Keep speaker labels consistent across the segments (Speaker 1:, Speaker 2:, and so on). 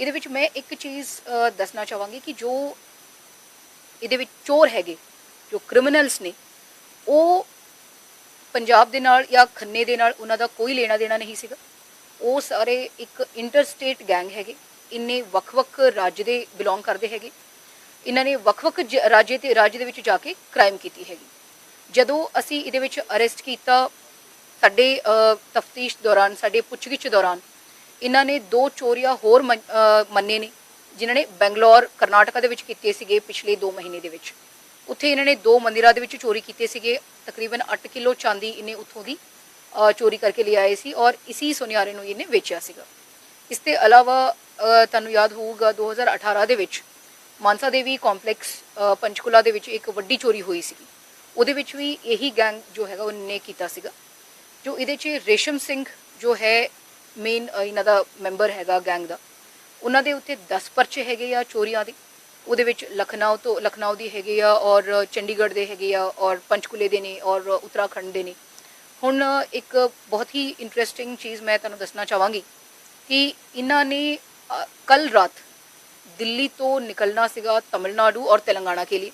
Speaker 1: ਇਹਦੇ ਵਿੱਚ ਮੈਂ ਇੱਕ ਚੀਜ਼ ਦੱਸਣਾ ਚਾਹਾਂਗੀ ਕਿ ਜੋ ਇਹਦੇ ਵਿੱਚ ਚੋਰ ਹੈਗੇ, ਜੋ ਕ੍ਰਿਮੀਨਲਸ ਨੇ, ਉਹ ਪੰਜਾਬ ਦੇ ਨਾਲ ਜਾਂ ਖੰਨੇ ਦੇ ਨਾਲ ਉਹਨਾਂ ਦਾ ਕੋਈ ਲੈਣਾ ਦੇਣਾ ਨਹੀਂ ਸੀਗਾ। ਉਹ ਸਾਰੇ ਇੱਕ ਇੰਟਰਸਟੇਟ ਗੈਂਗ ਹੈਗੇ, ਇੰਨੇ ਵੱਖ-ਵੱਖ ਰਾਜ ਦੇ ਬਿਲੋਂਗ ਕਰਦੇ ਹੈਗੇ। ਇਹਨਾਂ ਨੇ ਵੱਖ-ਵੱਖ ਜ- ਰਾਜੇ ਤੇ, ਰਾਜ ਦੇ ਵਿੱਚ ਜਾ ਕੇ ਕ੍ਰਾਈਮ ਕੀਤੀ ਹੈਗੀ। ਜਦੋਂ ਅਸੀਂ ਇਹਦੇ ਵਿੱਚ ਅਰੈਸਟ ਕੀਤਾ ਸਾਡੇ ਤਫਤੀਸ਼ ਦੌਰਾਨ, ਸਾਡੇ ਪੁੱਛਗਿੱਛ ਦੌਰਾਨ ਇਹਨਾਂ ਨੇ ਦੋ ਚੋਰੀਆਂ ਹੋਰ ਮੰਨੇ ਨੇ ਜਿਨ੍ਹਾਂ ਨੇ ਬੈਂਗਲੌਰ ਕਰਨਾਟਕਾ ਦੇ ਵਿੱਚ ਕੀਤੇ ਸੀਗੇ ਪਿਛਲੇ 2 ਮਹੀਨੇ ਦੇ ਵਿੱਚ। ਉੱਥੇ ਇਹਨਾਂ ਨੇ ਦੋ ਮੰਦਿਰਾਂ ਦੇ ਵਿੱਚ ਚੋਰੀ ਕੀਤੇ ਸੀਗੇ। ਤਕਰੀਬਨ 8 ਕਿਲੋ ਚਾਂਦੀ ਇਹਨੇ ਉੱਥੋਂ ਦੀ ਚੋਰੀ ਕਰਕੇ ਲਿਆਏ ਸੀ ਔਰ ਇਸੀ ਸੁਨਿਆਰੇ ਨੂੰ ਇਹਨੇ ਵੇਚਿਆ ਸੀਗਾ। ਇਸ ਦੇ ਇਲਾਵਾ ਤੁਹਾਨੂੰ ਯਾਦ ਹੋਊਗਾ 2018 ਦੇ ਵਿੱਚ ਮਾਨਸਾ ਦੇਵੀ ਕੰਪਲੈਕਸ ਅ, ਪੰਚਕੁਲਾ ਦੇ ਵਿੱਚ ਇੱਕ ਵੱਡੀ ਚੋਰੀ ਹੋਈ ਸੀਗੀ। ਉਹਦੇ ਵਿੱਚ ਵੀ ਇਹੀ ਗੈਂਗ ਜੋ ਹੈਗਾ ਉਹਨੇ ਕੀਤਾ ਸੀਗਾ। ਜੋ ਇਹਦੇ 'ਚ ਰੇਸ਼ਮ ਸਿੰਘ ਜੋ ਹੈ ਮੇਨ ਇਹਨਾਂ ਦਾ ਮੈਂਬਰ ਹੈਗਾ ਗੈਂਗ ਦਾ। ਉਹਨਾਂ ਦੇ ਉੱਤੇ 10 ਪਰਚੇ ਹੈਗੇ ਆ ਚੋਰੀਆਂ ਦੇ। ਉਹਦੇ ਵਿੱਚ ਲਖਨਊ ਤੋਂ, ਲਖਨਊ ਦੀ ਹੈਗੇ ਆ ਔਰ ਚੰਡੀਗੜ੍ਹ ਦੇ ਹੈਗੇ ਆ ਔਰ ਪੰਚਕੁਲੇ ਦੇ ਨੇ ਔਰ ਉੱਤਰਾਖੰਡ ਦੇ ਨੇ। ਹੁਣ ਇੱਕ ਬਹੁਤ ਹੀ ਇੰਟਰਸਟਿੰਗ ਚੀਜ਼ ਮੈਂ ਤੁਹਾਨੂੰ ਦੱਸਣਾ ਚਾਹਾਂਗੀ ਕਿ ਇਹਨਾਂ ਨੇ ਕੱਲ ਰਾਤ ਦਿੱਲੀ ਤੋਂ ਨਿਕਲਣਾ ਸੀਗਾ ਤਮਿਲਨਾਡੂ ਔਰ ਤੇਲੰਗਾਨਾ ਕੇ ਲਈ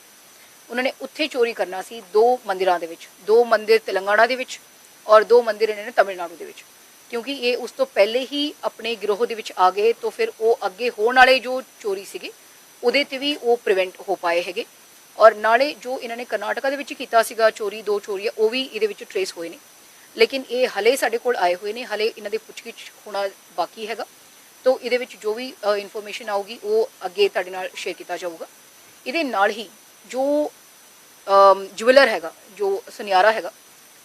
Speaker 1: ਉਹਨਾਂ ਨੇ ਉੱਥੇ ਚੋਰੀ ਕਰਨਾ ਸੀ ਦੋ ਮੰਦਿਰਾਂ ਦੇ ਵਿੱਚ। ਦੋ ਮੰਦਿਰ ਤੇਲੰਗਾਨਾ ਦੇ ਵਿੱਚ ਔਰ ਦੋ ਮੰਦਿਰ ਇਹਨਾਂ ਨੇ ਤਮਿਲਨਾਡੂ ਦੇ ਵਿੱਚ। ਕਿਉਂਕਿ ਇਹ ਉਸ ਤੋਂ ਪਹਿਲੇ ਹੀ ਆਪਣੇ ਗਿਰੋਹ ਦੇ ਵਿੱਚ ਆ ਗਏ, ਤਾਂ ਫਿਰ ਉਹ ਅੱਗੇ ਹੋਣ ਵਾਲੇ ਜੋ ਚੋਰੀ ਸੀਗੇ, ਉਹਦੇ ਤੇ ਵੀ ਉਹ ਪ੍ਰੀਵੈਂਟ ਹੋ ਪਾਏ ਹੈਗੇ। ਔਰ ਨਾਲੇ ਜੋ ਇਹਨਾਂ ਨੇ ਕਰਨਾਟਕਾ ਦੇ ਵਿੱਚ ਕੀਤਾ ਸੀਗਾ ਚੋਰੀ, ਦੋ ਚੋਰੀਆਂ ਉਹ ਵੀ ਇਹਦੇ ਵਿੱਚ ਟਰੇਸ ਹੋਏ ਨੇ। ਲੇਕਿਨ ਇਹ ਹਲੇ ਸਾਡੇ ਕੋਲ ਆਏ ਹੋਏ ਨੇ, ਹਲੇ ਇਹਨਾਂ ਦੇ ਪੁੱਛਗਿੱਛ ਹੋਣਾ ਬਾਕੀ ਹੈਗਾ। ਤੋਂ ਇਹਦੇ ਵਿੱਚ ਜੋ ਵੀ ਇਨਫੋਰਮੇਸ਼ਨ ਆਊਗੀ, ਉਹ ਅੱਗੇ ਤੁਹਾਡੇ ਨਾਲ ਸ਼ੇਅਰ ਕੀਤਾ ਜਾਊਗਾ। ਇਹਦੇ ਨਾਲ ਹੀ ਜੋ ਜੁਐਲਰ ਹੈਗਾ, ਜੋ ਸੁਨਿਆਰਾ ਹੈਗਾ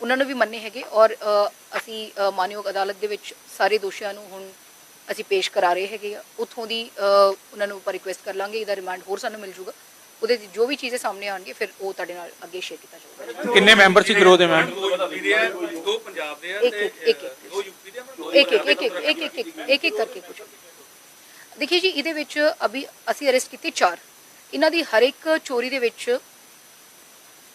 Speaker 1: ਉਹਨਾਂ ਨੂੰ ਵੀ ਮੰਨੇ ਹੈਗੇ ਔਰ ਅਸੀਂ ਮਾਨਯੋਗ ਅਦਾਲਤ ਦੇ ਵਿੱਚ ਸਾਰੇ ਦੋਸ਼ੀਆਂ ਨੂੰ ਹੁਣ ਅਸੀਂ ਪੇਸ਼ ਕਰਾ ਰਹੇ ਹੈਗੇ ਉੱਥੋਂ ਦੀ ਉਹਨਾਂ ਨੂੰ ਰਿਕੁਐਸਟ ਕਰ ਲਾਂਗੇ ਇਹਦਾ ਰਿਮਾਂਡ ਹੋਰ ਸਾਨੂੰ ਮਿਲ ਜੂਗਾ। ਉਹਦੇ ਜੋ ਵੀ ਚੀਜ਼ਾਂ ਸਾਹਮਣੇ ਆਣਗੇ ਫਿਰ ਉਹ ਤੁਹਾਡੇ ਨਾਲ ਅੱਗੇ ਸ਼ੇਅਰ ਕੀਤਾ ਜਾਊਗਾ।
Speaker 2: ਕਿੰਨੇ ਮੈਂਬਰ ਸੀ ਗਰੋਹ ਦੇ ਮੈਮ
Speaker 3: ਦੋ ਪੰਜਾਬ ਦੇ ਆ ਤੇ
Speaker 1: ਇੱਕ ਇੱਕ ਇੱਕ ਜੀ ਇਹਦੇ ਵਿੱਚ ਅਭੀ ਅਸੀਂ ਅਰੈਸਟ ਕੀਤੇ ਚਾਰ। ਇਹਨਾਂ ਦੀ ਹਰ ਇੱਕ ਚੋਰੀ ਦੇ ਵਿੱਚ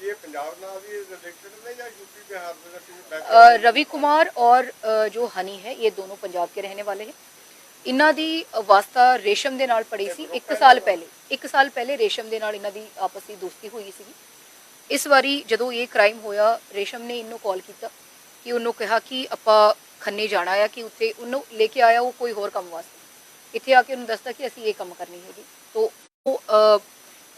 Speaker 2: ਇਹ ਪੰਜਾਬ ਨਾਲ ਵੀ ਰਿਲੇਟਡ ਨੇ ਜਾਂ ਯੂਪੀ ਬਿਹਾਰ ਦੇ ਦਾ ਕਿਸੇ
Speaker 1: अ,
Speaker 2: background?
Speaker 1: रवि कुमार और अ, जो हनी है ये दोनों पंजाब के रहने वाले हैं ਇਹਨਾਂ ਦੀ ਵਾਸਤਾ ਰੇਸ਼ਮ ਦੇ ਨਾਲ ਪੜੀ ਸੀ 1 ਸਾਲ ਪਹਿਲੇ 1 ਸਾਲ ਪਹਿਲੇ ਰੇਸ਼ਮ ਦੇ ਨਾਲ ਇਹਨਾਂ ਦੀ ਆਪਸੀ ਦੋਸਤੀ ਹੋਈ ਸੀਗੀ ਇਸ ਵਾਰੀ ਜਦੋਂ ਇਹ ਕ੍ਰਾਈਮ ਹੋਇਆ ਰੇਸ਼ਮ ਨੇ ਇਹਨੂੰ ਕਾਲ ਕੀਤਾ ਕਿ ਉਹਨੂੰ ਕਿਹਾ ਕਿ ਆਪਾਂ ਖੰਨੇ ਜਾਣਾ ਆ ਕਿ ਉੱਥੇ ਉਹਨੂੰ ਲੈ ਕੇ ਆਇਆ ਉਹ ਕੋਈ ਹੋਰ ਕੰਮ ਵਾਸਤੇ ਇੱਥੇ ਆ ਕੇ ਉਹਨੂੰ ਦੱਸਦਾ ਕਿ ਅਸੀਂ ਇਹ ਕੰਮ ਕਰਨੀ ਹੈਗੀ ਤੋਂ ਉਹ ਅ,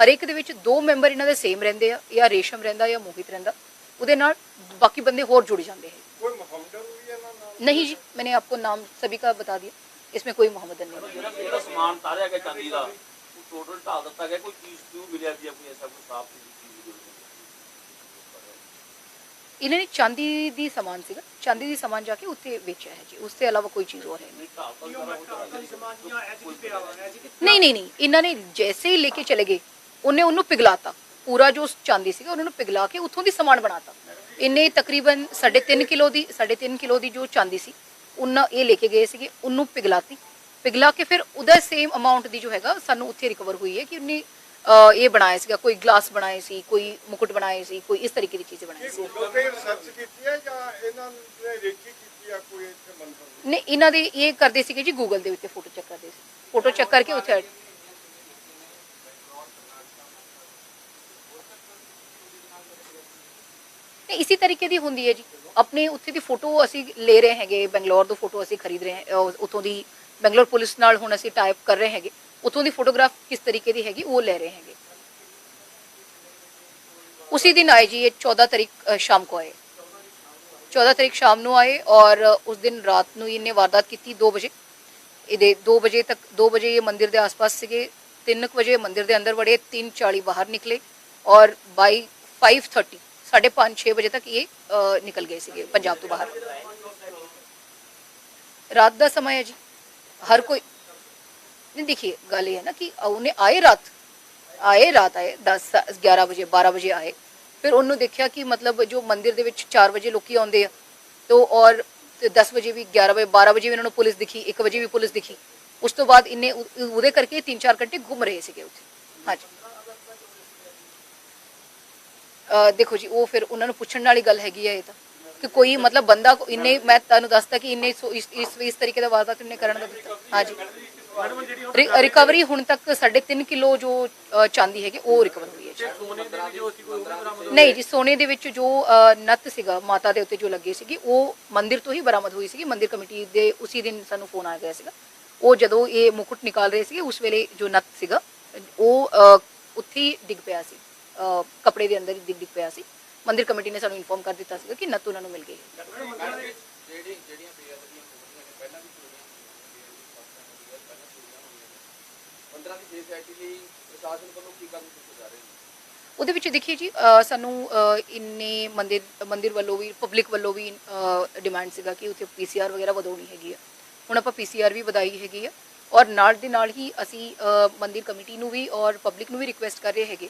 Speaker 1: ਹਰ ਇੱਕ ਦੇ ਵਿੱਚ ਦੋ ਮੈਂਬਰ ਇਹਨਾਂ ਦੇ ਸੇਮ ਰਹਿੰਦੇ ਆ ਜਾਂ ਰੇਸ਼ਮ ਰਹਿੰਦਾ ਜਾਂ ਮੋਹਿਤ ਰਹਿੰਦਾ ਉਹਦੇ ਨਾਲ ਬਾਕੀ ਬੰਦੇ ਹੋਰ ਜੁੜ ਜਾਂਦੇ हैं
Speaker 2: ਕੋਈ ਮੁਹੰਮਦਨ ਵੀ ਇਹਨਾਂ ਨਾਲ
Speaker 1: नहीं जी मैंने आपको नाम सभी का बता दिया इसमें कोई मोहम्मदन नहीं है
Speaker 4: ਜਿਹੜਾ ਜਿਹੜਾ ਸਮਾਨ ਤਾਰਿਆ ਗਿਆ ਚਾਂਦੀ ਦਾ ਉਹ ਟੋਟਲ ਢਾਲ ਦਿੱਤਾ ਗਿਆ ਕੋਈ ਚੀਜ਼ ਕਿਉਂ ਮਿਲਿਆ ਵੀ ਆ ਕੋਈ ਐਸਾ ਕੋਈ ਸਾਫ ਚੀਜ਼ ਮਿਲੀ
Speaker 1: ਇਹਨਾਂ ਨੇ ਚਾਂਦੀ ਦੀ ਸਮਾਨ ਸੀਗਾ ਚਾਂਦੀ ਦੀ ਸਮਾਨ ਜਾ ਕੇ ਉੱਥੇ ਵੇਚਿਆ ਹੈ ਜੀ ਉਸ ਤੋਂ ਇਲਾਵਾ ਕੋਈ ਚੀਜ਼ ਹੋਰ ਹੈ ਨਹੀਂ
Speaker 4: ਢਾਲ ਤਾਂ ਸਾਰਾ ਹੋ ਜਾਣਾ
Speaker 1: ਨਹੀਂ ਨਹੀਂ ਨਹੀਂ ਇਹਨਾਂ ਨੇ ਜੈਸੇ ਹੀ ਲੈ ਕੇ ਚਲੇ ਗਏ ਉਹਨੇ ਉਹਨੂੰ ਪਿਘਲਾਤਾ। ਪੂਰਾ ਜੋ ਚਾਂਦੀ ਸੀਗਾ ਉਹਨਾਂ ਨੂੰ ਪਿਘਲਾ ਕੇ ਉੱਥੋਂ ਦੀ ਸਮਾਨ ਬਣਾਤਾ। ਇਹਨੇ ਤਕਰੀਬਨ 3.5 ਕਿਲੋ ਦੀ 3.5 ਕਿਲੋ ਦੀ ਜੋ ਚਾਂਦੀ ਸੀ ਉਹਨਾਂ ਇਹ ਲੈ ਕੇ ਗਏ ਸੀਗੇ ਉਹਨੂੰ ਪਿਘਲਾਤੀ। ਪਿਘਲਾ ਕੇ ਫਿਰ ਉਹਦਾ ਸੇਮ ਅਮਾਉਂਟ ਦੀ ਜੋ ਹੈਗਾ ਸਾਨੂੰ ਉੱਥੇ ਰਿਕਵਰ ਹੋਈ ਹੈ ਕਿ ਉਹਨੇ ਇਹ ਬਣਾਇਆ ਸੀਗਾ ਕੋਈ ਗਲਾਸ ਬਣਾਏ ਸੀ ਕੋਈ ਮੁਕੁਟ ਬਣਾਏ ਸੀ ਕੋਈ ਇਸ ਤਰੀਕੇ ਦੀ ਚੀਜ਼ਾਂ ਬਣਾਈ ਸੀ।
Speaker 2: ਗੂਗਲ ਤੇ ਰਿਸਰਚ ਕੀਤੀ ਹੈ ਜਾਂ ਇਹਨਾਂ ਨੇ ਰੇਕੀ ਕੀਤੀ ਆ ਕੋਈ ਇੱਥੇ ਮੰਦਰ?
Speaker 1: ਨੇ ਇਹਨਾਂ ਦੇ ਇਹ ਕਰਦੇ ਸੀਗੇ ਜੀ ਗੂਗਲ ਦੇ ਉੱਤੇ ਫੋਟੋ ਚੈੱਕ ਕਰਦੇ ਸੀ। ਫੋਟੋ ਚੈੱਕ ਕਰਕੇ ਉੱਥੇ ਇਸੇ ਤਰੀਕੇ ਦੀ ਹੁੰਦੀ ਹੈ ਜੀ। ਆਪਣੇ ਉੱਥੇ ਦੀ ਫੋਟੋ ਅਸੀਂ ਲੈ ਰਹੇ ਹੈਗੇ, ਬੰਗਲੌਰ ਤੋਂ ਫੋਟੋ ਅਸੀਂ ਖਰੀਦ ਰਹੇ ਹਾਂ ਉਥੋਂ ਦੀ ਬੰਗਲੌਰ ਪੁਲਿਸ ਨਾਲ ਹੁਣ ਅਸੀਂ ਟਾਈਪ ਕਰ ਰਹੇ ਹੈਗੇ। ਉਥੋਂ ਦੀ ਫੋਟੋਗ੍ਰਾਫ ਕਿਸ ਤਰੀਕੇ ਦੀ ਹੈਗੀ, ਉਹ ਲੈ ਰਹੇ ਹੈਗੇ। उसी दिन आए जी ये चौदह तारीख शाम को आए चौदह तारीख शाम को आए और उस दिन रात ਨੂੰ ਇਹਨੇ ਵਾਰਦਾਤ ਕੀਤੀ 2 ਵਜੇ। ਇਹਦੇ 2 ਵਜੇ ਤੱਕ 2 ਵਜੇ ਇਹ ਮੰਦਿਰ ਦੇ ਆਸ-ਪਾਸ ਸੀਗੇ 3 ਵਜੇ ਮੰਦਿਰ ਦੇ ਅੰਦਰ ਵੜੇ 3:40 ਬਾਹਰ ਨਿਕਲੇ ਔਰ ਬਾਈ 5:30 5:30 ਵਜੇ ਤੱਕ ਇਹ ਨਿਕਲ ਗਏ ਸੀਗੇ ਪੰਜਾਬ ਤੋਂ ਬਾਹਰ। ਰਾਤ ਦਾ ਸਮਾਂ ਹੈ ਜੀ। ਹਰ ਕੋਈ, ਨਹੀਂ ਦੇਖੀਏ, ਗੱਲ ਇਹ ਹੈ ਨਾ ਕਿ ਉਹਨੇ ਆਏ ਰਾਤ ਆਏ ਰਾਤ ਆਏ 10 11 ਵਜੇ 12 ਵਜੇ ਆਏ। ਫਿਰ ਉਹਨੂੰ ਦੇਖਿਆ ਕਿ ਮਤਲਬ ਜੋ ਮੰਦਿਰ ਦੇ ਵਿੱਚ 4 ਵਜੇ ਲੋਕੀ ਆਉਂਦੇ ਆ, ਤੋ ਔਰ 10 ਵਜੇ ਵੀ 11 ਵਜੇ 12 ਵਜੇ ਵੀ ਇਹਨਾਂ ਨੂੰ ਪੁਲਿਸ ਦਿਖੀ 1 ਵਜੇ ਵੀ ਪੁਲਿਸ ਦਿਖੀ। ਉਸ ਤੋਂ ਬਾਅਦ ਇਹਨੇ ਉਹਦੇ ਕਰਕੇ 3-4 ਘੰਟੇ ਘੁੰਮ ਰਹੇ ਸੀਗੇ ਉੱਥੇ। ਹਾਂਜੀ। ਦੇਖੋ ਜੀ ਉਹ ਫਿਰ ਉਹਨਾਂ ਨੂੰ ਪੁੱਛਣ ਵਾਲੀ ਗੱਲ ਹੈਗੀ ਹੈ ਇਹ ਤਾਂ ਕਿ ਕੋਈ ਮਤਲਬ ਬੰਦਾ ਇੰਨੇ ਮੈਂ ਤੁਹਾਨੂੰ ਦੱਸਦਾ ਕਿ ਇੰਨੇ ਇਸ ਇਸ ਤਰੀਕੇ ਦਾ ਵਾਰਦਾਤ ਇਹਨੇ ਕਰਨ ਦਾ ਦਿੱਤਾ ਹਾਂਜੀ। ਰਿਕਵਰੀ ਹੁਣ ਤੱਕ 3.5 ਕਿਲੋ ਜੋ ਚਾਂਦੀ ਹੈਗੀ ਉਹ ਰਿਕਵਰ ਹੋਈ ਹੈ ਨਹੀਂ ਜੀ ਸੋਨੇ ਦੇ ਵਿੱਚ ਜੋ ਅ, ਸੀਗਾ ਮਾਤਾ ਦੇ ਉੱਤੇ ਜੋ ਲੱਗੇ ਸੀਗੀ ਉਹ ਮੰਦਿਰ ਤੋਂ ਹੀ ਬਰਾਮਦ ਹੋਈ ਸੀਗੀ ਮੰਦਿਰ ਕਮੇਟੀ ਦੇ ਉਸੇ ਦਿਨ ਸਾਨੂੰ ਫੋਨ ਆ ਗਿਆ ਸੀਗਾ। ਉਹ ਜਦੋਂ ਇਹ ਮੁਕੁਟ ਨਿਕਾਲ ਰਹੇ ਸੀਗੇ ਉਸ ਵੇਲੇ ਜੋ ਨੱਤ ਸੀਗਾ ਉਹ ਉੱਥੇ ਡਿੱਗ ਪਿਆ ਸੀ। ਕਪੜੇ ਦੇ ਅੰਦਰ ਹੀ ਡਿੱਗ ਪਿਆ ਸੀ। ਮੰਦਿਰ ਕਮੇਟੀ ਨੇ ਸਾਨੂੰ ਇਨਫੋਰਮ ਕਰ ਦਿੱਤਾ ਸੀਗਾ ਕਿ ਨੱਤ ਉਹਨਾਂ ਨੂੰ ਮਿਲ ਗਈ। ਹੈ ਉਹਦੇ ਵਿੱਚ ਦੇਖੀਏ ਜੀ ਸਾਨੂੰ ਇੰਨੇ ਮੰਦਿਰ ਮੰਦਿਰ ਵੱਲੋਂ ਵੀ ਪਬਲਿਕ ਵੱਲੋਂ ਵੀ ਡਿਮਾਂਡ ਸੀਗਾ ਕਿ ਉੱਥੇ ਪੀਸੀਆਰ ਵਗੈਰਾ ਵਧਾਉਣੀ ਹੈਗੀ ਆ। ਹੁਣ ਆਪਾਂ ਪੀਸੀਆਰ ਵੀ ਵਧਾਈ ਹੈਗੀ ਆ। ਔਰ ਨਾਲ ਦੇ ਨਾਲ ਹੀ ਅਸੀਂ ਮੰਦਿਰ ਕਮੇਟੀ ਨੂੰ ਵੀ ਔਰ ਪਬਲਿਕ ਨੂੰ ਵੀ ਰਿਕੁਐਸਟ ਕਰ ਰਹੇ ਹੈਗੇ।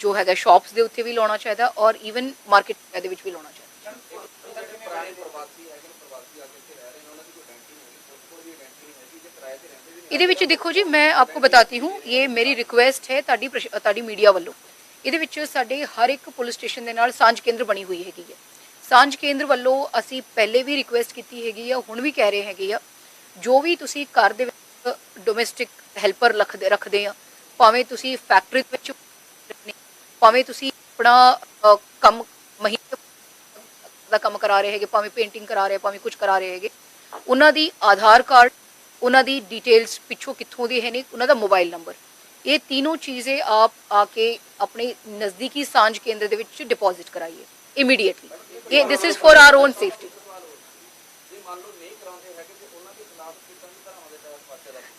Speaker 1: ਜੋ ਹੈਗਾ ਸ਼ਾਪਸ ਦੇ ਉੱਤੇ ਵੀ ਲਾਉਣਾ ਚਾਹੀਦਾ ਔਰ ਇਵਨ ਮਾਰਕੀਟ ਦੇ ਵਿੱਚ ਵੀ ਲਾਉਣਾ ਚਾਹੀਦਾ। ਇਹਦੇ ਵਿੱਚ ਦੇਖੋ ਜੀ, ਮੈਂ ਆਪਕੋ ਬਤਾਤੀ ਹੂੰ, ਇਹ ਮੇਰੀ ਰਿਕੁਐਸਟ ਹੈ ਤੁਹਾਡੀ ਤੁਹਾਡੀ ਮੀਡੀਆ ਵੱਲੋਂ। ਇਹਦੇ ਵਿੱਚ ਸਾਡੇ ਹਰ ਇੱਕ ਪੁਲਿਸ ਸਟੇਸ਼ਨ ਦੇ ਨਾਲ ਸਾਂਝ ਕੇਂਦਰ ਬਣੀ ਹੋਈ ਹੈਗੀ ਹੈ। ਸਾਂਝ ਕੇਂਦਰ ਵੱਲੋਂ ਅਸੀਂ ਪਹਿਲੇ ਵੀ ਰਿਕੁਐਸਟ ਕੀਤੀ ਹੈਗੀ ਆ, ਹੁਣ ਵੀ ਕਹਿ ਰਹੇ ਹੈਗੇ ਆ, ਜੋ ਵੀ ਤੁਸੀਂ ਘਰ ਦੇ ਵਿੱਚ ਡੋਮੈਸਟਿਕ ਹੈਲਪਰ ਰੱਖਦੇ ਰੱਖਦੇ ਆ, ਭਾਵੇਂ ਤੁਸੀਂ ਫੈਕਟਰੀ ਵਿੱਚ ਭਾਵੇਂ ਤੁਸੀਂ ਆਪਣਾ ਕੰਮ ਮਹੀਨੇ ਦਾ ਕੰਮ ਕਰਾ ਰਹੇ ਹੈਗੇ, ਭਾਵੇਂ ਪੇਂਟਿੰਗ ਕਰਾ ਰਹੇ, ਭਾਵੇਂ ਕੁਝ ਕਰਾ ਰਹੇ ਹੈਗੇ, ਉਹਨਾਂ ਦੀ ਆਧਾਰ ਕਾਰਡ, ਉਹਨਾਂ ਦੀ ਡਿਟੇਲਸ ਪਿੱਛੋਂ ਕਿੱਥੋਂ ਦੀ ਹੈ ਨੇ ਉਹਨਾਂ ਦਾ ਮੋਬਾਈਲ ਨੰਬਰ ਇਹ ਤਿੰਨੋਂ ਚੀਜ਼ੇ ਆਪ ਆ ਕੇ ਆਪਣੇ ਨਜ਼ਦੀਕੀ ਸਾਂਝ ਕੇਂਦਰ ਦੇ ਵਿੱਚ ਡਿਪੋਜ਼ਿਟ ਕਰਾਈਏ ਇਮੀਡੀਏਟਲੀ ਇਹ this is for
Speaker 5: our own safety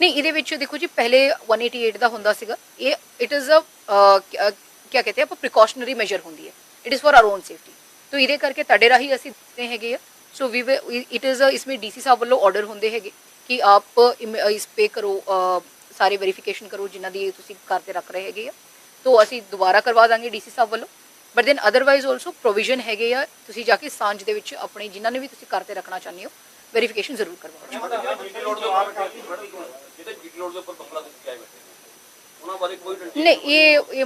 Speaker 5: ਨਹੀਂ,
Speaker 1: ਇਹਦੇ ਵਿੱਚ ਦੇਖੋ ਜੀ, ਪਹਿਲੇ 188 ਦਾ ਹੁੰਦਾ ਸੀਗਾ। ਇਹ ਇਟ ਇਜ਼ ਅ ਕੀ ਕਹਿੰਦੇ ਆ ਪ੍ਰੀਕਾਸ਼ਨਰੀ ਮੈਜਰ ਹੁੰਦੀ ਹੈ। It is for our own safety ਤੋ ਇਹਦੇ ਕਰਕੇ ਤੁਹਾਡੇ ਰਾਹੀਂ ਅਸੀਂ ਦਿੱਤੇ ਹੈਗੇ ਆ। ਸੋ ਵੀ ਇਟ ਇਜ਼ ਇਸ ਡੀਸੀ ਸਾਹਿਬ ਵੱਲੋਂ ਆਰਡਰ ਹੁੰਦੇ ਹੈਗੇ ਕਿ ਆਪ ਇਸ ਪੇ ਕਰੋ ਸਾਰੇ ਵੈਰੀਫਿਕੇਸ਼ਨ ਕਰੋ ਜਿਨ੍ਹਾਂ ਦੀ ਤੁਸੀਂ ਕਰਦੇ ਰੱਖ ਰਹੇ ਹੈਗੇ ਆ। ਤੋ ਅਸੀਂ ਦੁਬਾਰਾ ਕਰਵਾ ਦਾਂਗੇ ਡੀਸੀ ਸਾਹਿਬ ਵੱਲੋਂ। But then otherwise also provision ਹੈਗੇ ਆ ਤੁਸੀਂ ਜਾ ਕੇ ਸਾਂਝ ਦੇ ਵਿੱਚ ਆਪਣੇ ਜਿਨ੍ਹਾਂ ਨੇ ਵੀ ਤੁਸੀਂ ਕਰਦੇ ਰੱਖਣਾ ਚਾਹੁੰਦੇ ਹੋ ਵੈਰੀਫਿਕੇਸ਼ਨ ਜ਼ਰੂਰ ਕਰਵਾਓ। ਨਹੀਂ ਇਹ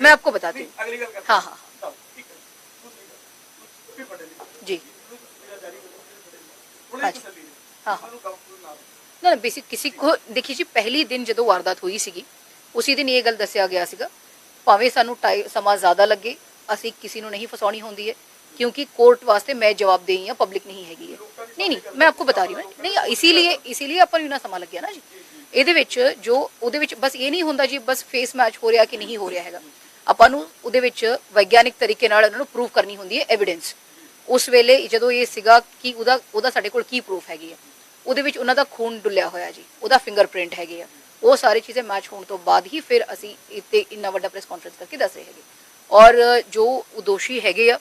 Speaker 1: मैं आपको बताती हूँ हाँ हाँ हाँ जी हाँ ਨਾ ਨਾ ਬੇਸਿਕ ਕਿਸੇ ਕੋ ਦੇਖੀ ਜੀ ਪਹਿਲੀ ਦਿਨ ਜਦੋਂ ਵਾਰਦਾਤ ਹੋਈ ਸੀਗੀ ਉਸੇ ਦਿਨ ਇਹ ਗੱਲ ਦੱਸਿਆ ਗਿਆ ਸੀਗਾ ਭਾਵੇਂ ਸਾਨੂੰ ਸਮਾਂ ਜ਼ਿਆਦਾ ਲੱਗੇ ਅਸੀਂ ਕਿਸੇ ਨੂੰ ਨਹੀਂ ਫਸਾਉਣੀ ਹੁੰਦੀ ਹੈ क्योंकि कोर्ट वास्ते मैं जवाबदेही है पब्लिक नहीं हैगी है नहीं नहीं मैं आपको बता रही हूँ नहीं इसीलिए इसीलिए अपन यूना समा लग गया ना जी ਇਹਦੇ ਵਿੱਚ ਜੋ ਉਹਦੇ ਵਿੱਚ ਬਸ ਇਹ ਨਹੀਂ ਹੁੰਦਾ ਜੀ ਬਸ ਫੇਸ ਮੈਚ ਹੋ ਰਿਹਾ ਕਿ ਨਹੀਂ ਹੋ ਰਿਹਾ ਹੈਗਾ। ਆਪਾਂ ਨੂੰ ਉਹਦੇ ਵਿੱਚ ਵਿਗਿਆਨਿਕ ਤਰੀਕੇ ਨਾਲ ਉਹਨਾਂ ਨੂੰ ਪ੍ਰੂਫ ਕਰਨੀ ਹੁੰਦੀ ਹੈ ਐਵੀਡੈਂਸ ਉਸ ਵੇਲੇ ਜਦੋਂ ਇਹ ਸੀਗਾ ਕਿ ਉਹਦਾ ਉਹਦਾ ਸਾਡੇ ਕੋਲ ਕੀ ਪ੍ਰੂਫ ਹੈਗੀ ਹੈ ਉਹਦੇ ਵਿੱਚ ਉਹਨਾਂ ਦਾ ਖੂਨ ਡੁੱਲਿਆ ਹੋਇਆ ਜੀ, ਉਹਦਾ ਫਿੰਗਰਪ੍ਰਿੰਟ ਹੈਗੇ ਆ। ਉਹ ਸਾਰੇ ਚੀਜ਼ਾਂ ਮੈਚ ਹੋਣ ਤੋਂ ਬਾਅਦ ਹੀ ਫਿਰ ਅਸੀਂ ਇੱਥੇ ਇੰਨਾ ਵੱਡਾ ਪ੍ਰੈਸ ਕਾਨਫਰੰਸ ਕਰਕੇ ਦੱਸ ਰਹੇ ਹੈਗੇ। ਔਰ ਜੋ ਦੋਸ਼ੀ ਹੈਗੇ ਆ,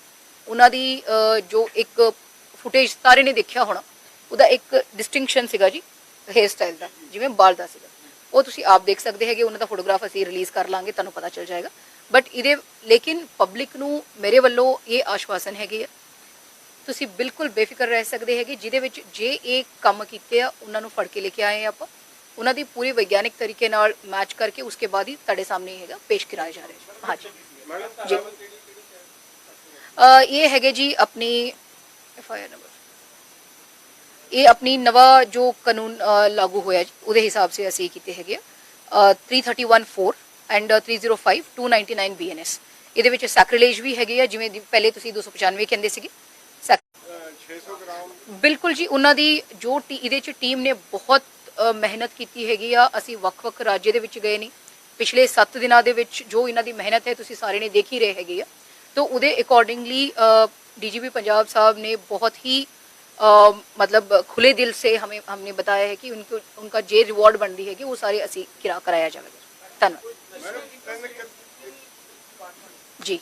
Speaker 1: ਉਹਨਾਂ ਦੀ ਜੋ ਇੱਕ ਫੁਟੇਜ ਸਾਰੇ ਨੇ ਦੇਖਿਆ ਹੋਣਾ, ਉਹਦਾ ਇੱਕ ਡਿਸਟਿੰਕਸ਼ਨ ਸੀਗਾ ਜੀ। ਹੇਅਰ ਸਟਾਈਲ ਦਾ ਜਿਵੇਂ ਬਾਲ ਦਾ ਸੀਗਾ। ਉਹ ਤੁਸੀਂ ਆਪ ਦੇਖ ਸਕਦੇ ਹੈਗੇ ਉਹਨਾਂ ਦਾ ਫੋਟੋਗ੍ਰਾਫ ਅਸੀਂ ਰਿਲੀਜ਼ ਕਰ ਲਾਂਗੇ ਤੁਹਾਨੂੰ ਪਤਾ ਚੱਲ ਜਾਏਗਾ। ਬਟ ਇਹਦੇ ਲੇਕਿਨ ਪਬਲਿਕ ਨੂੰ ਮੇਰੇ ਵੱਲੋਂ ਇਹ ਆਸ਼ਵਾਸਨ ਹੈਗੇ ਆ। ਤੁਸੀਂ ਬਿਲਕੁਲ ਬੇਫਿਕਰ ਰਹਿ ਸਕਦੇ ਹੈਗੇ ਜਿਹਦੇ ਵਿੱਚ ਜੇ ਇਹ ਕੰਮ ਕੀਤੇ ਆ ਉਹਨਾਂ ਨੂੰ ਫੜ ਕੇ ਲੈ ਕੇ ਆਏ ਆ ਆਪਾਂ। ਉਹਨਾਂ ਦੀ ਪੂਰੀ ਵਿਗਿਆਨਿਕ ਤਰੀਕੇ ਨਾਲ ਮੈਚ ਕਰਕੇ ਉਸਕੇ ਬਾਅਦ ਹੀ ਤੁਹਾਡੇ ਸਾਹਮਣੇ ਹੈਗਾ ਪੇਸ਼ ਕਰਾਇਆ ਜਾ ਰਿਹਾ ਹਾਂਜੀ। ਜੀ। ਇਹ ਹੈਗੇ ਜੀ ਆਪਣੀ ਐਫ ਆਈ ਆਰ ਨੰਬਰ ਇਹ ਆਪਣੀ ਨਵਾਂ ਜੋ ਕਾਨੂੰਨ ਲਾਗੂ ਹੋਇਆ ਉਹਦੇ ਹਿਸਾਬ ਸੇ ਅਸੀਂ ਕੀਤੇ ਹੈਗੇ 3314 ਐਂਡ 305 299 ਬੀਐਨਐਸ ਇਹਦੇ ਵਿੱਚ ਸੈਕ੍ਰਿਲੇਜ ਵੀ ਹੈਗੇ ਆ, ਜਿਵੇਂ ਪਹਿਲੇ ਤੁਸੀਂ 295 ਕਹਿੰਦੇ ਸੀਗੇ।
Speaker 2: 600 ਗ੍ਰਾਮ
Speaker 1: ਬਿਲਕੁਲ ਜੀ, ਉਹਨਾਂ ਦੀ ਜੋ ਇਹਦੇ ਚ ਟੀਮ ਨੇ ਬਹੁਤ ਮਿਹਨਤ ਕੀਤੀ ਹੈਗੀ ਆ। ਅਸੀਂ ਵੱਖ-ਵੱਖ ਰਾਜ ਦੇ ਵਿੱਚ ਗਏ ਨਹੀਂ ਪਿਛਲੇ 7 ਦਿਨਾਂ ਦੇ ਵਿੱਚ ਜੋ ਇਹਨਾਂ ਦੀ ਮਿਹਨਤ ਹੈ, ਤੁਸੀਂ ਸਾਰੇ ਨੇ ਦੇਖ ਹੀ ਰਹੇ ਹੈਗੇ ਆ। ਤੋਂ ਉਹਦੇ ਅਕੋਰਡਿੰਗਲੀ ਡੀਜੀਪੀ ਪੰਜਾਬ ਸਾਹਿਬ ਨੇ ਬਹੁਤ ਹੀ आ, मतलब खुले दिल से हमें हमने बताया है कि उनको उनका जे रिवॉर्ड बन रही है कि वो सारे असी किरा कराया जाएगा। धन्यवाद। जी।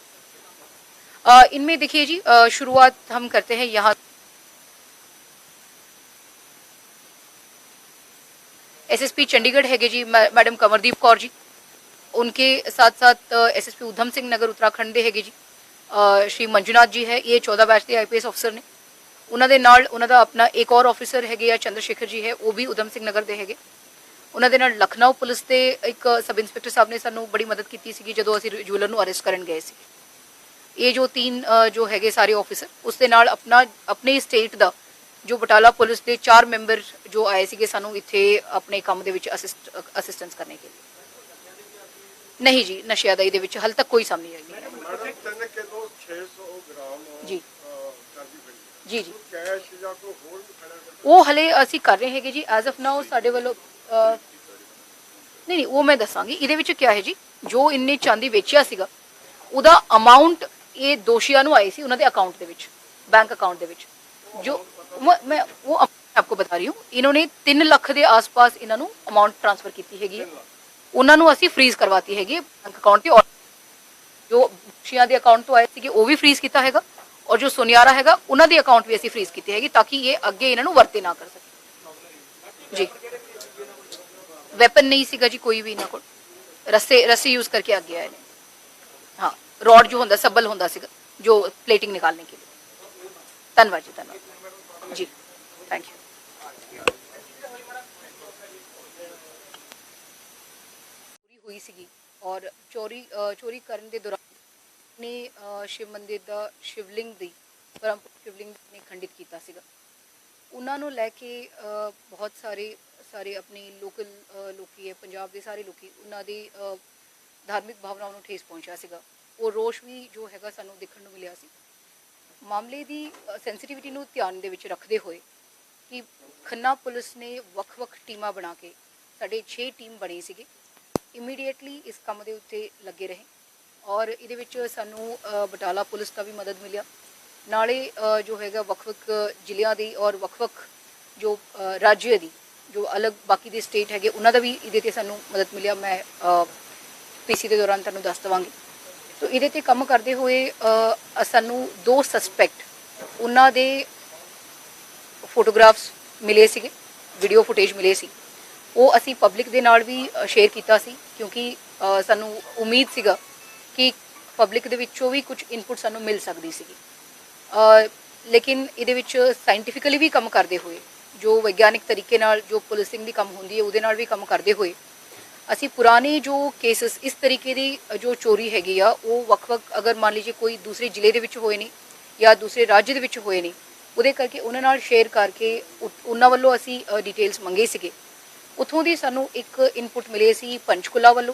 Speaker 1: इनमें देखिए जी शुरुआत हम करते हैं यहाँ। एसएसपी चंडीगढ़ है जी मैडम कंवरदीप कौर जी। उनके साथ साथ एसएसपी उधम सिंह नगर उत्तराखंड है जी। श्री मंजुनाथ जी है ये चौदह बैच के आईपीएस अफसर ने। ਉਹਨਾਂ ਦੇ ਨਾਲ ਉਹਨਾਂ ਦਾ ਆਪਣਾ ਇੱਕ ਹੋਰ ਆਫੀਸਰ ਹੈਗੇ ਆ ਚੰਦਰ ਸ਼ੇਖਰ ਜੀ ਹੈ ਉਹ ਵੀ ਉਧਮ ਸਿੰਘ ਨਗਰ ਦੇ ਹੈਗੇ। ਉਹਨਾਂ ਦੇ ਨਾਲ ਲਖਨਊ ਪੁਲਿਸ ਦੇ ਇੱਕ ਸਬ ਇੰਸਪੈਕਟਰ ਸਾਹਿਬ ਨੇ ਸਾਨੂੰ ਬੜੀ ਮਦਦ ਕੀਤੀ ਸੀਗੀ ਜਦੋਂ ਅਸੀਂ ਜੁਐਲਰ ਨੂੰ ਅਰੈਸਟ ਕਰਨ ਗਏ ਸੀ। ਇਹ ਜੋ ਤਿੰਨ ਜੋ ਹੈਗੇ ਸਾਰੇ ਆਫੀਸਰ ਉਸ ਦੇ ਨਾਲ ਆਪਣਾ ਆਪਣੇ ਸਟੇਟ ਦਾ ਜੋ ਬਟਾਲਾ ਪੁਲਿਸ ਦੇ ਚਾਰ ਮੈਂਬਰ ਜੋ ਆਏ ਸੀਗੇ ਸਾਨੂੰ ਇੱਥੇ ਆਪਣੇ ਕੰਮ ਦੇ ਵਿੱਚ ਅਸਿਸਟ ਅਸਿਸਟੈਂਸ ਕਰਨੇ ਕੇ ਲਈ। ਨਹੀਂ ਜੀ ਨਸ਼ਿਆਂ ਦਾ ਵਿੱਚ ਹਾਲ ਤੱਕ ਕੋਈ ਸਾਹਮਣੇ ਆਈ ਨਹੀਂ।
Speaker 2: ਮੈਡਮ ਤਿੰਨ ਕਿਲੋ 600 ਗ੍ਰਾਮ
Speaker 1: ਜੀ। ਜੀ ਜੀ। ਉਹ ਹਲੇ ਅਸੀਂ ਕਰ ਰਹੇ ਹੈਗੇ ਜੀ ਐਜ਼ ਆਫ ਨਾਓ ਸਾਡੇ ਵੱਲੋਂ ਨਹੀਂ ਨਹੀਂ ਉਹ ਮੈਂ ਦੱਸਾਂਗੀ। ਇਹਦੇ ਵਿੱਚ ਕੀ ਹੈ ਜੀ ਜੋ ਇੰਨੇ ਚਾਂਦੀ ਵੇਚਿਆ ਸੀਗਾ ਉਹਦਾ ਅਮਾਉਂਟ ਇਹ ਦੋਸ਼ੀਆਂ ਨੂੰ ਆਈ ਸੀ ਉਹਨਾਂ ਦੇ ਅਕਾਊਂਟ ਦੇ ਵਿੱਚ ਬੈਂਕ ਅਕਾਊਂਟ ਦੇ ਵਿੱਚ। ਜੋ ਮੈਂ ਉਹ ਆਪਕੋ ਬਤਾ ਰਹੀ ਹੂੰ ਇਹਨਾਂ ਨੇ 3 ਲੱਖ ਦੇ ਆਸ-ਪਾਸ ਇਹਨਾਂ ਨੂੰ ਅਮਾਉਂਟ ਟ੍ਰਾਂਸਫਰ ਕੀਤੀ ਹੈਗੀ ਹੈ। ਉਹਨਾਂ ਨੂੰ ਅਸੀਂ ਫ੍ਰੀਜ਼ ਕਰਵਾਤੀ ਹੈਗੀ ਬੈਂਕ ਅਕਾਊਂਟ ਤੇ ਜੋ ਦੋਸ਼ੀਆਂ ਦੇ ਅਕਾਊਂਟ ਤੋਂ ਆਏ ਸੀਗੇ ਉਹ ਵੀ ਫ੍ਰੀਜ਼ ਕੀਤਾ ਹੈਗਾ। ਔਰ ਜੋ ਸੁਨਿਆਰਾ ਹੈਗਾ, ਉਹਨਾਂ ਦੇ ਅਕਾਊਂਟ ਵੀ ਅਸੀਂ ਫ੍ਰੀਜ਼ ਕੀਤੇ ਹੈਗੇ ਤਾਂ ਕਿ ਇਹ ਅੱਗੇ ਇਹਨਾਂ ਨੂੰ ਵਰਤੇ ਨਾ ਕਰ ਸਕੇ ਜੀ। ਵੈਪਨ ਨਹੀਂ ਸੀਗਾ ਜੀ, ਕੋਈ ਵੀ ਇਹਨਾਂ ਕੋਲ। ਰਸੇ ਰਸੇ ਯੂਜ਼ ਕਰਕੇ ਅੱਗੇ ਆਏ ਨੇ। ਹਾਂ ਰੋਡ ਜੋ ਹੁੰਦਾ, ਸੱਬਲ ਹੁੰਦਾ ਸੀਗਾ, ਜੋ ਪਲੇਟਿੰਗ ਨਿਕਾਲਣੇ ਕੇ ਲਈ। ਧੰਨਵਾਦ ਜੀ ਧੰਨਵਾਦ। ਜੀ ਥੈਂਕ ਯੂ ਹੋਈ ਸੀਗੀ ਔਰ ਚੋਰੀ ਚੋਰੀ ਕਰਨ ਦੇ ਦੌਰਾਨ ਆਪਣੇ ਸ਼ਿਵ ਮੰਦਿਰ ਦਾ ਸ਼ਿਵਲਿੰਗ ਦੀ ਪਰਮ ਸ਼ਿਵਲਿੰਗ ਨੇ ਖੰਡਿਤ ਕੀਤਾ ਸੀਗਾ। ਉਹਨਾਂ ਨੂੰ ਲੈ ਕੇ ਬਹੁਤ ਸਾਰੇ ਸਾਰੇ ਆਪਣੇ ਲੋਕਲ ਲੋਕੀ ਹੈ, ਪੰਜਾਬ ਦੇ ਸਾਰੇ ਲੋਕੀ ਉਹਨਾਂ ਦੀ ਧਾਰਮਿਕ ਭਾਵਨਾਵਾਂ ਨੂੰ ਠੇਸ ਪਹੁੰਚਿਆ ਸੀਗਾ। ਉਹ ਰੋਸ਼ ਵੀ ਜੋ ਹੈਗਾ ਸਾਨੂੰ ਦੇਖਣ ਨੂੰ ਮਿਲਿਆ ਸੀ। ਮਾਮਲੇ ਦੀ ਸੈਂਸਿਟੀਵਿਟੀ ਨੂੰ ਧਿਆਨ ਦੇ ਵਿੱਚ ਰੱਖਦੇ ਹੋਏ ਕਿ ਖੰਨਾ ਪੁਲਿਸ ਨੇ ਵੱਖ-ਵੱਖ ਟੀਮਾਂ ਬਣਾ ਕੇ ਸਾਡੇ 6 ਟੀਮ ਬਣੀ ਸੀਗੀ। ਇਮੀਡੀਏਟਲੀ ਇਸ ਕੰਮ ਦੇ ਉੱਤੇ ਲੱਗੇ ਰਹੇ। ਔਰ ਇਹਦੇ ਵਿੱਚ ਸਾਨੂੰ ਬਟਾਲਾ ਪੁਲਿਸ ਦਾ ਵੀ ਮਦਦ ਮਿਲਿਆ। ਨਾਲੇ ਜੋ ਹੈਗਾ ਵੱਖ-ਵੱਖ ਜ਼ਿਲ੍ਹਿਆਂ ਦੀ ਔਰ ਵੱਖ-ਵੱਖ ਜੋ ਅ, ਰਾਜ ਦੀ ਜੋ ਅਲੱਗ ਬਾਕੀ ਦੇ ਸਟੇਟ ਹੈਗੇ ਉਹਨਾਂ ਦਾ ਵੀ ਇਹਦੇ ਤੇ ਸਾਨੂੰ ਮਦਦ ਮਿਲਿਆ। ਮੈਂ ਪੀਸੀ ਦੇ ਦੌਰਾਨ ਤੁਹਾਨੂੰ ਦੱਸ ਦਵਾਂਗੀ। ਸੋ ਇਹਦੇ ਤੇ ਕੰਮ ਕਰਦੇ ਹੋਏ ਸਾਨੂੰ ਦੋ ਸਸਪੈਕਟ ਉਹਨਾਂ ਦੇ ਫੋਟੋਗ੍ਰਾਫਸ ਮਿਲੇ ਸੀਗੇ ਵੀਡੀਓ ਫੁਟੇਜ ਮਿਲੇ ਸੀ। ਉਹ ਅਸੀਂ ਪਬਲਿਕ ਦੇ ਨਾਲ ਵੀ ਸ਼ੇਅਰ ਕੀਤਾ ਸੀ ਕਿਉਂਕਿ ਸਾਨੂੰ ਉਮੀਦ ਸੀਗਾ ਕਿ ਪਬਲਿਕ ਦੇ ਵਿੱਚੋਂ ਵੀ ਕੁਝ ਇਨਪੁਟ ਸਾਨੂੰ ਮਿਲ ਸਕਦੀ ਸੀਗੀ। ਲੇਕਿਨ ਇਹਦੇ ਵਿੱਚ ਸਾਇੰਟੀਫਿਕਲੀ ਵੀ ਕੰਮ ਕਰਦੇ ਹੋਏ, ਜੋ ਵਿਗਿਆਨਿਕ ਤਰੀਕੇ ਨਾਲ ਜੋ ਪੁਲਿਸਿੰਗ ਦੀ ਕੰਮ ਹੁੰਦੀ ਹੈ, ਉਹਦੇ ਨਾਲ ਵੀ ਕੰਮ ਕਰਦੇ ਹੋਏ, ਅਸੀਂ ਪੁਰਾਣੇ ਜੋ ਕੇਸਸ ਇਸ ਤਰੀਕੇ ਦੀ ਜੋ ਚੋਰੀ ਹੈਗੀ ਆ, ਉਹ ਵੱਖ-ਵੱਖ ਅਗਰ ਮੰਨ ਲਈਏ ਕੋਈ ਦੂਸਰੇ ਜ਼ਿਲ੍ਹੇ ਦੇ ਵਿੱਚ ਹੋਏ ਨੇ ਜਾਂ ਦੂਸਰੇ ਰਾਜ ਦੇ ਵਿੱਚ ਹੋਏ ਨੇ, ਉਹਦੇ ਕਰਕੇ ਉਹਨਾਂ ਨਾਲ ਸ਼ੇਅਰ ਕਰਕੇ ਉ- ਉਹਨਾਂ ਵੱਲੋਂ ਅਸੀਂ ਡਿਟੇਲਸ ਮੰਗੇ ਸੀਗੇ। ਉਥੋਂ ਦੀ ਸਾਨੂੰ ਇੱਕ ਇਨਪੁਟ ਮਿਲੇ ਸੀ ਪੰਚਕੁਲਾ ਵੱਲੋਂ।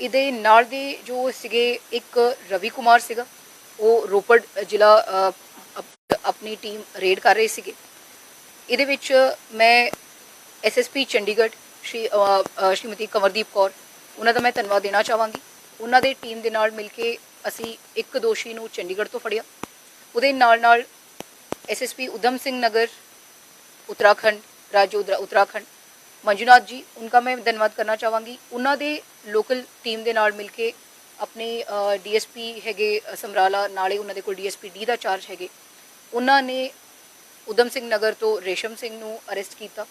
Speaker 1: ਇਹਦੇ ਨਾਲ ਦੇ ਜੋ ਸੀਗੇ ਇੱਕ ਰਵੀ ਕੁਮਾਰ ਸੀਗਾ, ਉਹ ਰੋਪੜ ਜ਼ਿਲ੍ਹਾ ਆਪਣੀ ਟੀਮ ਰੇਡ ਕਰ ਰਹੇ ਸੀਗੇ। ਇਹਦੇ ਵਿੱਚ ਮੈਂ ਐਸਐਸਪੀ ਚੰਡੀਗੜ੍ਹ, ਸ਼੍ਰੀ ਸ਼੍ਰੀਮਤੀ ਕਮਰਦੀਪ ਕੌਰ, ਉਹਨਾਂ ਦਾ ਮੈਂ ਧੰਨਵਾਦ ਦੇਣਾ ਚਾਹਾਂਗੀ। ਉਹਨਾਂ ਦੇ ਟੀਮ ਦੇ ਨਾਲ ਮਿਲ ਕੇ ਅਸੀਂ ਇੱਕ ਦੋਸ਼ੀ ਨੂੰ ਚੰਡੀਗੜ੍ਹ ਤੋਂ ਫੜਿਆ। ਉਹਦੇ ਨਾਲ ਨਾਲ ਐਸਐਸਪੀ ਉਦਮ ਸਿੰਘ ਨਗਰ, ਉੱਤਰਾਖੰਡ ਰਾਜੂ ਉੱਤਰਾਖੰਡ, ਮੰਜੂਨਾਥ ਜੀ ਉਹਨਾਂ ਦਾ ਮੈਂ ਧੰਨਵਾਦ ਕਰਨਾ ਚਾਹਾਂਗੀ। ਉਹਨਾਂ ਦੇ ਲੋਕਲ ਟੀਮ ਦੇ ਨਾਲ ਮਿਲ ਕੇ ਆਪਣੇ ਡੀਐਸਪੀ ਹੈਗੇ ਸਮਰਾਲਾ, ਨਾਲੇ ਉਹਨਾਂ ਦੇ ਕੋਲ ਡੀਐਸਪੀ ਡੀ ਦਾ ਚਾਰਜ ਹੈਗੇ। ਉਹਨਾਂ ਨੇ ਉਦਮ ਸਿੰਘ ਨਗਰ ਤੋਂ ਰੇਸ਼ਮ ਸਿੰਘ ਨੂੰ ਅਰੈਸਟ ਕੀਤਾ।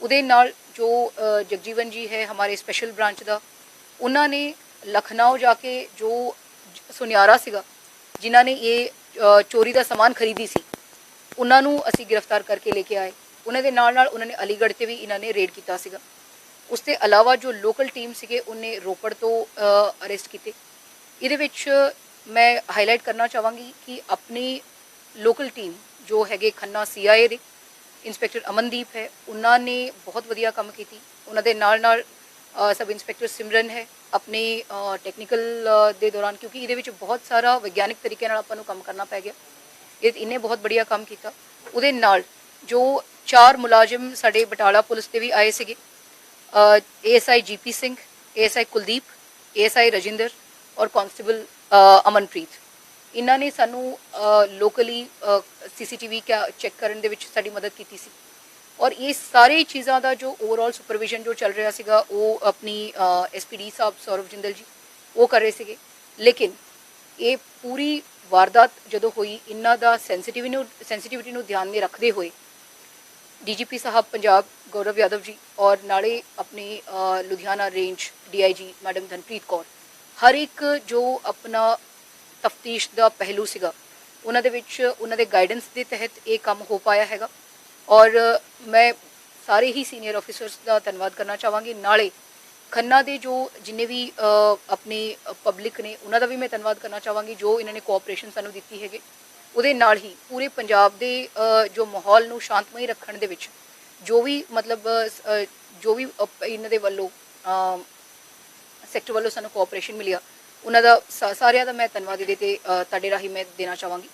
Speaker 1: ਉਹਦੇ ਨਾਲ ਜੋ ਜਗਜੀਵਨ ਜੀ ਹੈ ਹਮਾਰੇ ਸਪੈਸ਼ਲ ਬ੍ਰਾਂਚ ਦਾ, ਉਹਨਾਂ ਨੇ ਲਖਨਊ ਜਾ ਕੇ ਜੋ ਸੁਨਿਆਰਾ ਸੀਗਾ, ਜਿਨ੍ਹਾਂ ਨੇ ਇਹ ਚੋਰੀ ਦਾ ਸਮਾਨ ਖਰੀਦੀ ਸੀ, ਉਹਨਾਂ ਨੂੰ ਅਸੀਂ ਗ੍ਰਿਫਤਾਰ ਕਰਕੇ ਲੈ ਕੇ ਆਏ। ਉਹਨਾਂ ਦੇ ਨਾਲ ਨਾਲ ਉਹਨਾਂ ਨੇ ਅਲੀਗੜ੍ਹ ਤੇ ਵੀ ਇਹਨਾਂ ਨੇ ਰੇਡ ਕੀਤਾ ਸੀਗਾ। ਉਸ ਤੋਂ ਇਲਾਵਾ ਜੋ ਲੋਕਲ ਟੀਮ ਸੀਗੇ, ਉਹਨੇ ਰੋਪੜ ਤੋਂ ਅਰੈਸਟ ਕੀਤੇ। ਇਹਦੇ ਵਿੱਚ ਮੈਂ ਹਾਈਲਾਈਟ ਕਰਨਾ ਚਾਹਾਂਗੀ ਕਿ ਆਪਣੀ ਲੋਕਲ ਟੀਮ ਜੋ ਹੈਗੇ ਖੰਨਾ ਸੀਆਈਏ ਦੇ ਇੰਸਪੈਕਟਰ ਅਮਨਦੀਪ ਹੈ, ਉਹਨਾਂ ਨੇ ਬਹੁਤ ਵਧੀਆ ਕੰਮ ਕੀਤੀ। ਉਹਨਾਂ ਦੇ ਨਾਲ ਨਾਲ ਸਬ ਇੰਸਪੈਕਟਰ ਸਿਮਰਨ ਹੈ, ਆਪਣੀ ਟੈਕਨੀਕਲ ਦੇ ਦੌਰਾਨ, ਕਿਉਂਕਿ ਇਹਦੇ ਵਿੱਚ ਬਹੁਤ ਸਾਰਾ ਵਿਗਿਆਨਿਕ ਤਰੀਕੇ ਨਾਲ ਆਪਾਂ ਨੂੰ ਕੰਮ ਕਰਨਾ ਪੈ ਗਿਆ। ਇਹ ਇਹਨੇ ਬਹੁਤ ਬੜੀਆ ਕੰਮ ਕੀਤਾ। ਉਹਦੇ ਨਾਲ ਜੋ ਚਾਰ ਮੁਲਾਜ਼ਮ ਸਾਡੇ ਬਟਾਲਾ ਪੁਲਿਸ ਦੇ ਵੀ ਆਏ ਸੀਗੇ ASI GP Singh ASI Kuldeep ASI Rajinder ਔਰ ਕਾਂਸਟੇਬਲ ਅਮਨਪ੍ਰੀਤ ਇਹਨਾਂ ਨੇ ਸਾਨੂੰ ਲੋਕਲੀ ਸੀਸੀਟੀਵੀ ਚੈੱਕ ਕਰਨ ਦੇ ਵਿੱਚ ਸਾਡੀ ਮਦਦ ਕੀਤੀ ਸੀ ਔਰ ਇਹ ਸਾਰੇ ਚੀਜ਼ਾਂ ਦਾ ਜੋ ਓਵਰਆਲ ਸੁਪਰਵਿਜ਼ਨ ਜੋ ਚੱਲ ਰਿਹਾ ਸੀਗਾ ਉਹ ਆਪਣੀ ਐਸਪੀਡੀ ਸਾਹਿਬ ਸੌਰਵ ਜਿੰਦਲ ਜੀ ਉਹ ਕਰ ਰਹੇ ਸੀਗੇ ਲੇਕਿਨ ਇਹ ਪੂਰੀ ਵਾਰਦਾਤ ਜਦੋਂ ਹੋਈ ਇਹਨਾਂ ਦਾ ਸੈਂਸਿਟੀਵਿਟੀ ਨੂੰ ਸੈਂਸਿਟੀਵਿਟੀ ਨੂੰ ਧਿਆਨ में ਰੱਖਦੇ ਹੋਏ ਡੀਜੀਪੀ ਸਾਹਿਬ ਪੰਜਾਬ ਗੌਰਵ ਯਾਦਵ ਜੀ ਔਰ ਨਾਲੇ ਆਪਣੀ Ludhiana range DIG madam Dhanpreet Kaur. ਹਰ ਇੱਕ ਜੋ ਆਪਣਾ ਤਫਤੀਸ਼ ਦਾ ਪਹਿਲੂ ਸੀਗਾ, ਉਹਨਾਂ ਦੇ ਵਿੱਚ ਉਹਨਾਂ ਦੇ ਗਾਈਡੈਂਸ ਦੇ ਤਹਿਤ ਇਹ ਕੰਮ ਹੋ ਪਾਇਆ ਹੈਗਾ। ਔਰ ਮੈਂ ਸਾਰੇ ਹੀ ਸੀਨੀਅਰ ਆਫੀਸਰਸ ਦਾ ਧੰਨਵਾਦ ਕਰਨਾ ਚਾਹਾਂਗੀ। ਨਾਲੇ ਖੰਨਾ ਦੇ ਜੋ ਜਿੰਨੇ ਵੀ ਆਪਣੇ ਪਬਲਿਕ ਨੇ, ਉਹਨਾਂ ਦਾ ਵੀ ਮੈਂ ਧੰਨਵਾਦ ਕਰਨਾ ਚਾਹਾਂਗੀ ਜੋ ਇਹਨਾਂ ਨੇ ਕੋਆਪਰੇਸ਼ਨ ਸਾਨੂੰ ਦਿੱਤੀ ਹੈਗੇ। ਉਹਦੇ ਨਾਲ ਹੀ ਪੂਰੇ ਪੰਜਾਬ ਦੇ ਜੋ ਮਾਹੌਲ ਨੂੰ ਸ਼ਾਂਤਮਈ ਰੱਖਣ ਦੇ ਵਿੱਚ ਜੋ ਵੀ ਮਤਲਬ ਜੋ ਵੀ ਇਹਨਾਂ ਦੇ ਵੱਲੋਂ ਸੈਕਟਰ ਵੱਲੋਂ ਸਾਨੂੰ ਕੋਆਪਰੇਸ਼ਨ ਮਿਲਿਆ, ਉਹਨਾਂ ਦਾ ਸਾ- ਸਾਰਿਆਂ ਦਾ ਮੈਂ ਧੰਨਵਾਦ ਇਹਦੇ ਤੇ ਤੁਹਾਡੇ ਰਾਹੀਂ ਮੈਂ ਦੇਣਾ ਚਾਹਾਂਗੀ।